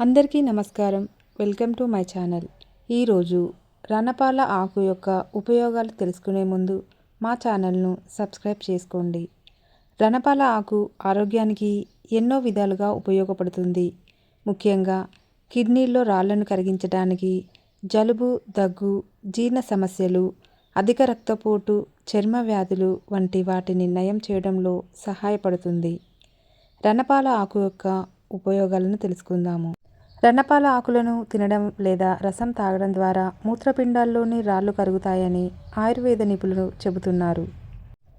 అందరికీ నమస్కారం. Welcome to my channel. ఈరోజు రణపాల ఆకు యొక్క ఉపయోగాలు తెలుసుకునే ముందు మా ఛానల్ను సబ్స్క్రైబ్ చేసుకోండి. రణపాల ఆకు ఆరోగ్యానికి ఎన్నో విధాలుగా ఉపయోగపడుతుంది. ముఖ్యంగా కిడ్నీల్లో రాళ్ళను కరిగించడానికి జలుబు దగ్గు జీర్ణ సమస్యలు అధిక రక్తపోటు చర్మ వ్యాధులు వంటి వాటిని నయం చేయడంలో సహాయపడుతుంది. రణపాల ఆకు యొక్క ఉపయోగాలను తెలుసుకుందాము. రణపాల ఆకులను తినడం లేదా రసం తాగడం ద్వారా మూత్రపిండాల్లోని రాళ్ళు కరుగుతాయని ఆయుర్వేద నిపుణులు చెబుతున్నారు.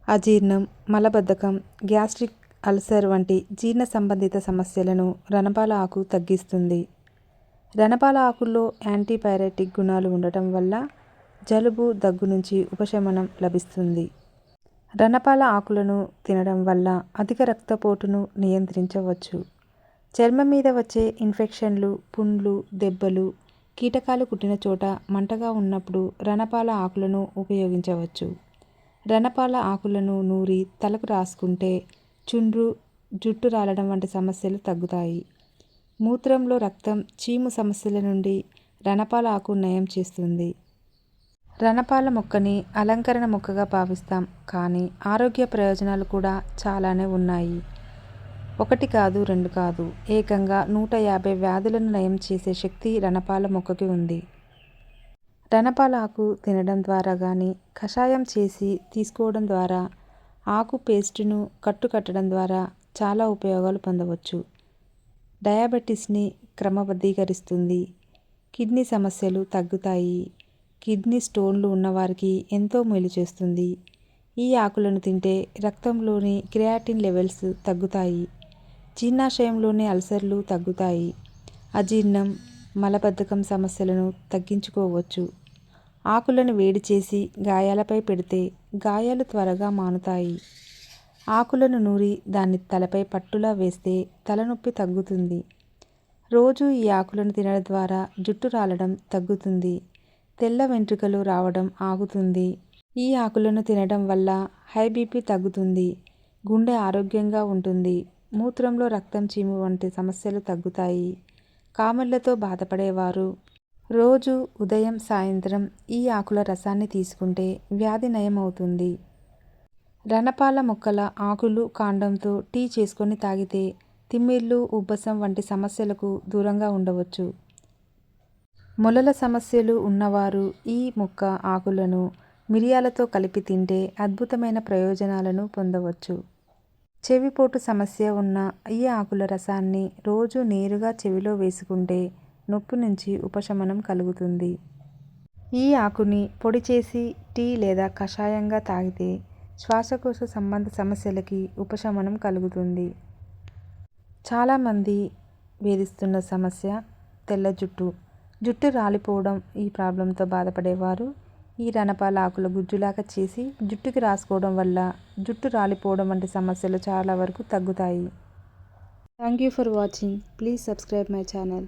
అజీర్ణం మలబద్ధకం గ్యాస్ట్రిక్ అల్సర్ వంటి జీర్ణ సంబంధిత సమస్యలను రణపాల ఆకు తగ్గిస్తుంది. రణపాల ఆకుల్లో యాంటీపైరెటిక్ గుణాలు ఉండటం వల్ల జలుబు దగ్గు నుంచి ఉపశమనం లభిస్తుంది. రణపాల ఆకులను తినడం వల్ల అధిక రక్తపోటును నియంత్రించవచ్చు. చర్మం మీద వచ్చే ఇన్ఫెక్షన్లు పుండ్లు దెబ్బలు కీటకాలు కుట్టిన చోట మంటగా ఉన్నప్పుడు రణపాల ఆకులను ఉపయోగించవచ్చు. రణపాల ఆకులను నూరి తలకు రాసుకుంటే చుండ్రు జుట్టు రాలడం వంటి సమస్యలు తగ్గుతాయి. మూత్రంలో రక్తం చీము సమస్యల నుండి రణపాల ఆకు నయం చేస్తుంది. రణపాల మొక్కని అలంకరణ మొక్కగా భావిస్తాం కానీ ఆరోగ్య ప్రయోజనాలు కూడా చాలానే ఉన్నాయి. ఒకటి కాదు రెండు కాదు. ఏకంగా నూట యాభై వ్యాధులను నయం చేసే శక్తి రణపాల మొక్కకి ఉంది. రణపాల ఆకు తినడం ద్వారా కానీ కషాయం చేసి తీసుకోవడం ద్వారా ఆకు పేస్టును కట్టుకట్టడం ద్వారా చాలా ఉపయోగాలు పొందవచ్చు. డయాబెటీస్ని క్రమబద్ధీకరిస్తుంది. కిడ్నీ సమస్యలు తగ్గుతాయి. కిడ్నీ స్టోన్లు ఉన్నవారికి ఎంతో మేలు చేస్తుంది. ఈ ఆకులను తింటే రక్తంలోని క్రియాటిన్ లెవెల్స్ తగ్గుతాయి. జీర్ణాశయంలోని అల్సర్లు తగ్గుతాయి. అజీర్ణం మలబద్ధకం సమస్యలను తగ్గించుకోవచ్చు. ఆకులను వేడి చేసి గాయాలపై పెడితే గాయాలు త్వరగా మానుతాయి. ఆకులను నూరి దాన్ని తలపై పట్టులా వేస్తే తలనొప్పి తగ్గుతుంది. రోజు ఈ ఆకులను తినడం ద్వారా జుట్టు రాలడం తగ్గుతుంది. తెల్ల వెంట్రుకలు రావడం ఆగుతుంది. ఈ ఆకులను తినడం వల్ల హై బీపీ తగ్గుతుంది. గుండె ఆరోగ్యంగా ఉంటుంది. మూత్రంలో రక్తం చీము వంటి సమస్యలు తగ్గుతాయి. కామెర్లతో బాధపడేవారు. రోజు ఉదయం సాయంత్రం ఈ ఆకుల రసాన్ని తీసుకుంటే వ్యాధి నయం అవుతుంది రణపాల మొక్కల ఆకులు కాండంతో టీ చేసుకొని తాగితే తిమ్మిళ్ళు ఉబ్బసం వంటి సమస్యలకు దూరంగా ఉండవచ్చు. మొలల సమస్యలు ఉన్నవారు ఈ మొక్క ఆకులను మిరియాలతో కలిపి తింటే అద్భుతమైన ప్రయోజనాలను పొందవచ్చు. చెవిపోటు సమస్య ఉన్న ఈ ఆకుల రసాన్ని రోజు నేరుగా చెవిలో వేసుకుంటే నొప్పి నుంచి ఉపశమనం కలుగుతుంది. ఈ ఆకుని పొడి చేసి టీ లేదా కషాయంగా తాగితే శ్వాసకోశ సంబంధ సమస్యలకి ఉపశమనం కలుగుతుంది. చాలామంది వేధిస్తున్న సమస్య తెల్ల జుట్టు. జుట్టు రాలిపోవడం ఈ ప్రాబ్లంతో బాధపడేవారు. ఈ రణపాల ఆకుల గుజ్జులాగా చేసి జుట్టుకి రాసుకోవడం వల్ల జుట్టు రాలిపోవడం వంటి సమస్యలు చాలా వరకు తగ్గుతాయి. Thank you for watching. Please subscribe my channel.